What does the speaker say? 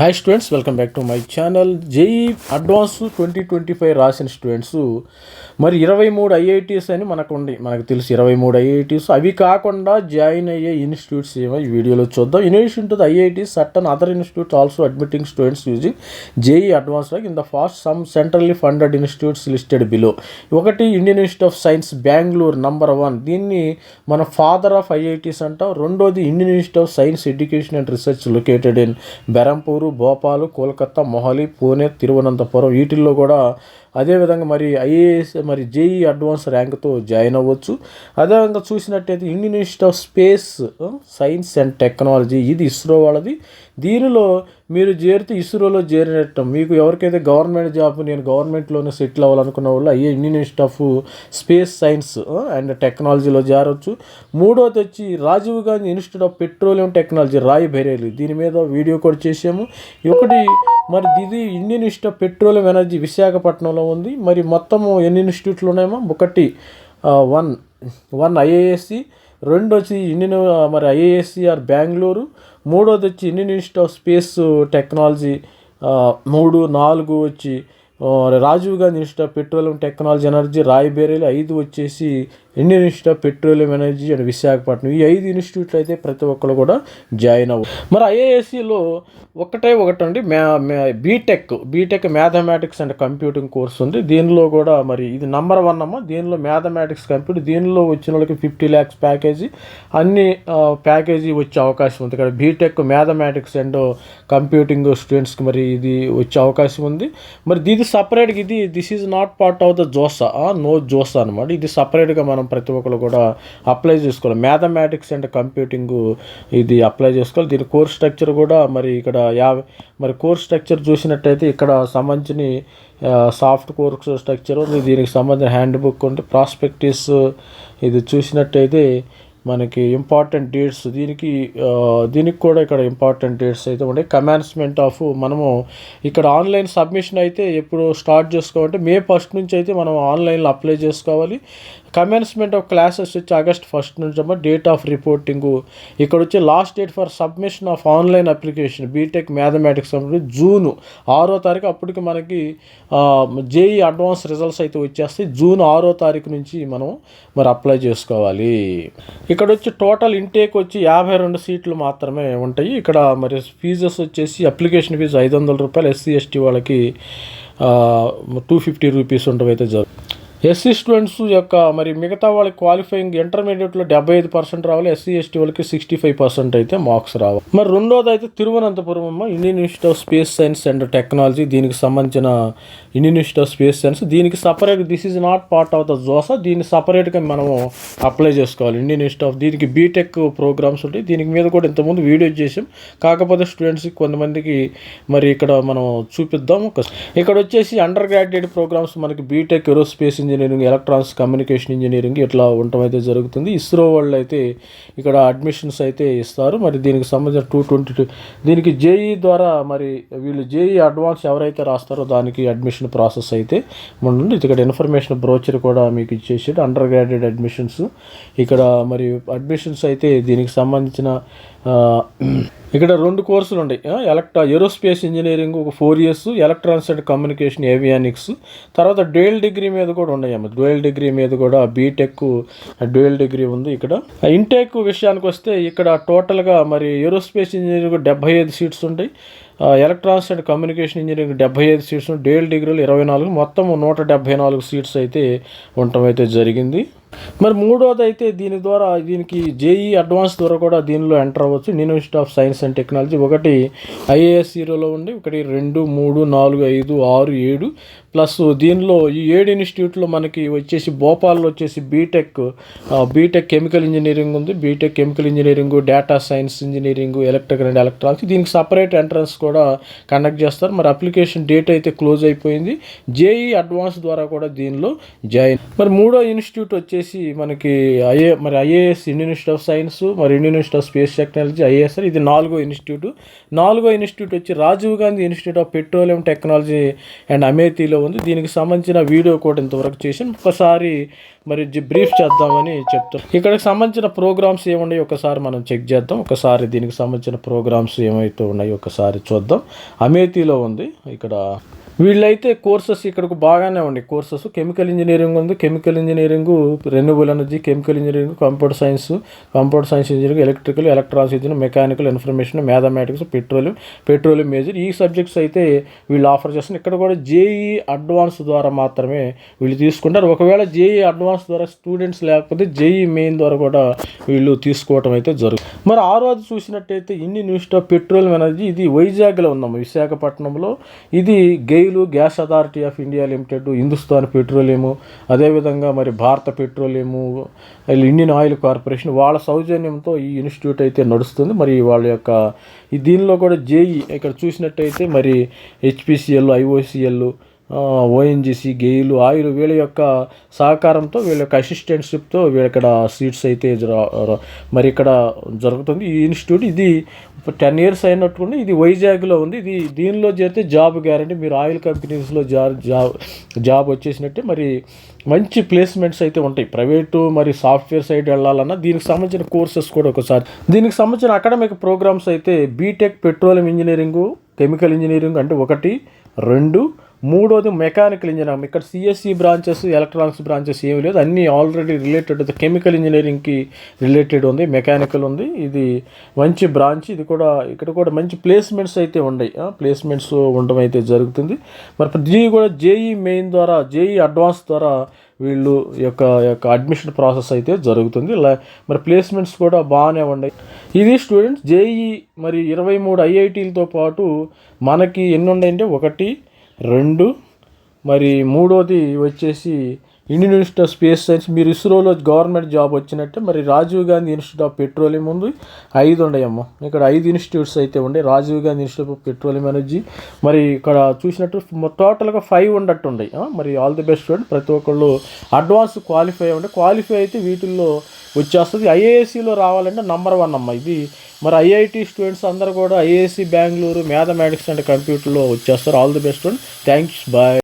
Hi students welcome back to my channel JEE advance twenty twenty five రాసిన students మరి ఇరవై మూడు IITs అని మనకు ఉంది మనకు తెలుసు ఇరవై మూడు ఐఐటీస్ అవి కాకుండా జాయిన్ అయ్యే ఇన్స్టిట్యూట్స్ ఏమో ఈ వీడియోలో చూద్దాం. Institute the IITs certain other institutes also admitting students using JEE advance in the fast some centrally funded institutes listed below ఒకటి Indian institute of science Bengaluru number one దీన్ని మన ఫాదర్ ఆఫ్ ఐఐటీస్ అంటాం. రెండోది Indian institute of science education and research located in Berhampur Bhopal Kolkata Mohali Pune Thiruvananthapuram వీటిల్లో కూడా అదేవిధంగా మరి IAS మరి జేఈ అడ్వాన్స్ ర్యాంక్తో జాయిన్ అవ్వచ్చు. అదేవిధంగా చూసినట్టయితే Indian institute of space science and technology ఇది ఇస్రో వాళ్ళది. దీనిలో మీరు చేరితే ఇస్రోలో చేరినట్టు. మీకు ఎవరికైతే గవర్నమెంట్ జాబ్ నేను గవర్నమెంట్లోనే సెటిల్ అవ్వాలనుకున్న వాళ్ళు అయ్యే Indian institute of space science and టెక్నాలజీలో చేరవచ్చు మూడోది వచ్చి Rajiv Gandhi institute of petroleum technology Rae Bareli. దీని మీద వీడియో కూడా చేసాము ఒకటి మరి ఇది Indian institute of petroleum energy విశాఖపట్నంలో ఉంది. మరి మొత్తము ఎన్ని ఇన్స్టిట్యూట్లు ఉన్నాయేమో ఒకటి వన్ వన్ ఐఏఎస్సి రెండు వచ్చి ఇండియన్ మరి ఐఏఎస్సిఆర్ బెంగళూరు మూడోది వచ్చి Indian institute of space technology మూడు నాలుగు వచ్చి Rajiv Gandhi institute of petroleum technology energy రాయబేరీలు ఐదు వచ్చేసి Indian institute of petroleum energy and Visakhapatnam ఈ ఐదు ఇన్స్టిట్యూట్లు అయితే ప్రతి ఒక్కరు కూడా జాయిన్ అవ్వ మరి ఐఏఎస్సిలో ఒకటే ఒకటి అండి మ్యా B Tech B Tech mathematics and computing course ఉంది. దీనిలో కూడా మరి ఇది నంబర్ వన్ అమ్మ. దీనిలో మ్యాథమెటిక్స్ కంప్యూటర్ దీనిలో వచ్చిన వాళ్ళకి ఫిఫ్టీ ల్యాక్స్ ప్యాకేజీ. అన్ని ప్యాకేజీ వచ్చే అవకాశం ఉంది. ఇక్కడ బీటెక్ మ్యాథమెటిక్స్ అండ్ కంప్యూటింగ్ స్టూడెంట్స్కి మరి ఇది వచ్చే అవకాశం ఉంది. మరి ఇది సపరేట్గా ఇది this is not part of the JoSAA. No JoSAA అనమాట ఇది సపరేట్గా మనం ప్రతి ఒక్కరు కూడా అప్లై చేసుకోవాలి. మ్యాథమెటిక్స్ అండ్ కంప్యూటింగ్ ఇది అప్లై చేసుకోవాలి. దీని కోర్స్ స్ట్రక్చర్ కూడా మరి ఇక్కడ యాభై మరి కోర్స్ స్ట్రక్చర్ చూసినట్టయితే ఇక్కడ సంబంధించిన సాఫ్ట్ కోర్స్ స్ట్రక్చర్ ఉంది. దీనికి సంబంధించిన హ్యాండ్ బుక్ ఉంటే ప్రాస్పెక్టిస్ ఇది చూసినట్టయితే మనకి ఇంపార్టెంట్ డేట్స్ దీనికి దీనికి కూడా ఇక్కడ ఇంపార్టెంట్ డేట్స్ అయితే ఉంటాయి కమాన్స్మెంట్ ఆఫ్ మనము ఇక్కడ ఆన్లైన్ సబ్మిషన్ అయితే ఎప్పుడు స్టార్ట్ చేసుకోవాలంటే మే ఫస్ట్ నుంచి అయితే మనం ఆన్లైన్లో అప్లై చేసుకోవాలి. కమెన్స్మెంట్ ఆఫ్ క్లాసెస్ వచ్చి ఆగస్ట్ ఫస్ట్ నుంచి అమ్మ డేట్ ఆఫ్ రిపోర్టింగ్ ఇక్కడ వచ్చి last date for submission of online application B Tech mathematics June ఆరో తారీఖు అప్పటికి మనకి జేఈ అడ్వాన్స్ రిజల్ట్స్ అయితే వచ్చేస్తాయి. జూన్ ఆరో తారీఖు నుంచి మనం మరి అప్లై చేసుకోవాలి. ఇక్కడ వచ్చి టోటల్ ఇంటేక్ వచ్చి యాభై రెండు సీట్లు మాత్రమే ఉంటాయి. ఇక్కడ మరి ఫీజెస్ వచ్చేసి అప్లికేషన్ ఫీజు ఐదు వందల రూపాయలు ఎస్సీ ఎస్టీ వాళ్ళకి టూ ఫిఫ్టీ రూపీస్ ఉండవైతే జరుగుతుంది ఎస్సీ స్టూడెంట్స్ యొక్క మరి మిగతా వాళ్ళకి క్వాలిఫైయింగ్ ఇంటర్మీడియట్లో డెబ్బై ఐదు పర్సెంట్ రావాలి ఎస్సీ ఎస్టీ వాళ్ళకి సిక్స్టీ ఫైవ్ పర్సెంట్ అయితే మార్క్స్ రావాలి. మరి రెండోది అయితే తిరువనంతపురం అమ్మ Indian institute of space science and technology దీనికి సంబంధించిన Indian institute of space science. దీనికి separate this is not part of the JoSAA దీన్ని సపరేట్గా మనము అప్లై చేసుకోవాలి. ఇండియన్ ఇన్స్టిట్యూట్ ఆఫ్ దీనికి బీటెక్ ప్రోగ్రామ్స్ ఉంటాయి. దీనికి మీద కూడా ఇంతకుముందు వీడియో చేసాం కాకపోతే స్టూడెంట్స్కి కొంతమందికి మరి ఇక్కడ మనం చూపిద్దాం ఇక్కడ వచ్చేసి అండర్ గ్రాడ్యుయేట్ ప్రోగ్రామ్స్ మనకి B Tech aerospace engineering electronics communication engineering ఇట్లా ఉండటం అయితే జరుగుతుంది. ఇస్రో వాళ్ళు అయితే ఇక్కడ అడ్మిషన్స్ అయితే ఇస్తారు. మరి దీనికి సంబంధించిన టూ ట్వంటీ టూ దీనికి జేఈ ద్వారా మరి వీళ్ళు జేఈ అడ్వాన్స్ ఎవరైతే రాస్తారో దానికి అడ్మిషన్ ప్రాసెస్ అయితే ఉంటుంది ఇక్కడ ఇన్ఫర్మేషన్ బ్రోచర్ కూడా మీకు ఇచ్చేసాడు. అండర్ గ్రాడ్యుయేట్ అడ్మిషన్స్ ఇక్కడ మరి అడ్మిషన్స్ అయితే దీనికి సంబంధించిన ఇక్కడ రెండు కోర్సులు ఉన్నాయి. ఎలక్ట్రా ఏరోస్పేస్ ఇంజనీరింగ్ ఒక four years electronics and communication avionics తర్వాత డ్యూయల్ డిగ్రీ మీద కూడా ఉన్నాయమ్మ డ్యూయల్ డిగ్రీ మీద కూడా బీటెక్ డ్యూయల్ డిగ్రీ ఉంది ఇక్కడ. ఇంటెక్ విషయానికి వస్తే ఇక్కడ టోటల్గా మరి ఏరోస్పేస్ ఇంజనీరింగ్ డెబ్బై ఐదు సీట్స్ ఉంటాయి. ఎలక్ట్రానిక్స్ అండ్ కమ్యూనికేషన్ ఇంజనీరింగ్ డెబ్బై ఐదు సీట్స్ డేల్ డిగ్రీలు ఇరవై నాలుగు మొత్తం నూట డెబ్బై నాలుగు సీట్స్ అయితే ఉండటం అయితే జరిగింది. మరి మూడోది అయితే దీని ద్వారా దీనికి జేఈ అడ్వాన్స్ ద్వారా కూడా దీనిలో ఎంటర్ అవ్వచ్చు. University of science and technology ఒకటి ఐఏఎస్ హీరోలో ఉండి ఒకటి రెండు మూడు నాలుగు ఐదు ఆరు ఏడు ప్లస్ దీనిలో ఈ ఏడు ఇన్స్టిట్యూట్లో మనకి వచ్చేసి భోపాల్లో వచ్చేసి B Tech B Tech chemical engineering ఉంది. B Tech chemical engineering data science engineering electrical and electronics. దీనికి సపరేట్ ఎంట్రన్స్ కూడా కండక్ట్ చేస్తారు. మరి అప్లికేషన్ డేట్ అయితే క్లోజ్ అయిపోయింది. జేఈ అడ్వాన్స్ ద్వారా కూడా దీనిలో జాయిన్. మరి మూడో ఇన్స్టిట్యూట్ వచ్చేసి మనకి ఐఏ మరి IAS Indian institute of science మరి Indian institute of space technology IISER ఇది నాలుగో ఇన్స్టిట్యూట్. నాలుగో ఇన్స్టిట్యూట్ వచ్చి Rajiv Gandhi institute of petroleum technology and అమేథీలో ఉంది. దీనికి సంబంధించిన వీడియో కూడా ఇంతవరకు చేసి ఒకసారి మరి బ్రీఫ్ చేద్దామని చెప్తాం. ఇక్కడికి సంబంధించిన ప్రోగ్రామ్స్ ఏమున్నాయి ఒకసారి మనం చెక్ చేద్దాం. ఒకసారి దీనికి సంబంధించిన ప్రోగ్రామ్స్ ఏమైతే ఉన్నాయో ఒకసారి చూద్దాం చూద్దాం. అమేథీలో ఉంది. ఇక్కడ వీళ్ళైతే కోర్సెస్ ఇక్కడకు బాగానే ఉన్నాయి. కోర్సెస్ కెమికల్ ఇంజనీరింగ్ ఉంది. Chemical engineering renewable energy chemical engineering computer science computer science engineering electrical electronics engineering mechanical information mathematics petroleum petroleum major ఈ సబ్జెక్ట్స్ అయితే వీళ్ళు ఆఫర్ చేస్తున్నారు. ఇక్కడ కూడా జేఈ అడ్వాన్స్ ద్వారా మాత్రమే వీళ్ళు తీసుకుంటారు. ఒకవేళ జేఈ అడ్వాన్స్ ద్వారా స్టూడెంట్స్ లేకపోతే జేఈ మెయిన్ ద్వారా కూడా వీళ్ళు తీసుకోవటం అయితే జరుగుతుంది. మరి ఆ రోజు చూసినట్టయితే Indian institute of petroleum energy ఇది వైజాగ్లో ఉందమ్మ విశాఖపట్నంలో ఇది GAIL gas authority of India limited Hindustan petroleum అదేవిధంగా మరి భారత పెట్రోలియము ఇండియన్ ఆయిల్ కార్పొరేషన్ వాళ్ళ సౌజన్యంతో ఈ ఇన్స్టిట్యూట్ అయితే నడుస్తుంది. మరి వాళ్ళ యొక్క ఈ దీనిలో కూడా జేఈ ఇక్కడ చూసినట్టయితే మరి HPCL IOCL ONGC GAIL oil వీళ్ళ యొక్క సహకారంతో వీళ్ళ యొక్క అసిస్టెంట్షిప్తో వీళ్ళక్కడ సీట్స్ అయితే మరి ఇక్కడ జరుగుతుంది. ఈ ఇన్స్టిట్యూట్ ఇది టెన్ ఇయర్స్ అయినట్టుంది ఇది వైజాగ్లో ఉంది. ఇది దీనిలో చేరితే జాబ్ గ్యారంటీ. మీరు ఆయిల్ కంపెనీస్లో జాబ్ జాబ్ జాబ్ వచ్చేసినట్టే మరి మంచి ప్లేస్మెంట్స్ అయితే ఉంటాయి. ప్రైవేటు మరి సాఫ్ట్వేర్ సైడ్ వెళ్ళాలన్నా దీనికి సంబంధించిన కోర్సెస్ కూడా ఒకసారి. దీనికి సంబంధించిన అకాడమిక్ ప్రోగ్రామ్స్ అయితే B Tech petroleum engineering chemical engineering అంటే ఒకటి రెండు మూడోది మెకానికల్ ఇంజనీరింగ్ ఇక్కడ సిఎస్సి బ్రాంచెస్ ఎలక్ట్రానిక్స్ బ్రాంచెస్ ఏమీ లేదు. అన్నీ ఆల్రెడీ రిలేటెడ్ కెమికల్ ఇంజనీరింగ్కి రిలేటెడ్ ఉంది మెకానికల్ ఉంది. ఇది మంచి బ్రాంచ్ ఇది కూడా ఇక్కడ కూడా మంచి ప్లేస్మెంట్స్ అయితే ఉన్నాయి. ప్లేస్మెంట్స్ ఉండడం అయితే జరుగుతుంది. మరి జీ కూడా జేఈ మెయిన్ ద్వారా జేఈ అడ్వాన్స్ ద్వారా వీళ్ళు యొక్క యొక్క అడ్మిషన్ ప్రాసెస్ అయితే జరుగుతుంది. మరి ప్లేస్మెంట్స్ కూడా బాగానే ఉన్నాయి. ఇది స్టూడెంట్స్ జేఈ మరి ఇరవై మూడు ఐఐటీలతో పాటు మనకి ఎన్ని ఉన్నాయంటే ఒకటి రెండు. మరి మూడోది వచ్చేసి Indian institute of space science. మీరు ఇస్రోలో గవర్నమెంట్ జాబ్ వచ్చినట్టే మరి Rajiv Gandhi institute of petroleum ఉంది. ఐదు ఉన్నాయమ్మ ఇక్కడ ఐదు ఇన్స్టిట్యూట్స్ అయితే ఉండే. Rajiv Gandhi institute of petroleum energy. మరి ఇక్కడ చూసినట్టు టోటల్గా ఫైవ్ ఉన్నట్టు ఉన్నాయి మరి ఆల్ ది బెస్ట్ ప్రతి ఒక్కళ్ళు అడ్వాన్స్ క్వాలిఫై ఉండే. క్వాలిఫై అయితే వీటిల్లో వచ్చేస్తుంది. ఐఏఎస్సీలో రావాలంటే నంబర్ వన్ అమ్మ. ఇది మరి ఐఐటి స్టూడెంట్స్ అందరూ కూడా ఐఏఎస్సీ బెంగళూరు మ్యాథమెటిక్స్ అండ్ కంప్యూటర్లో వచ్చేస్తారు. All the best and thanks bye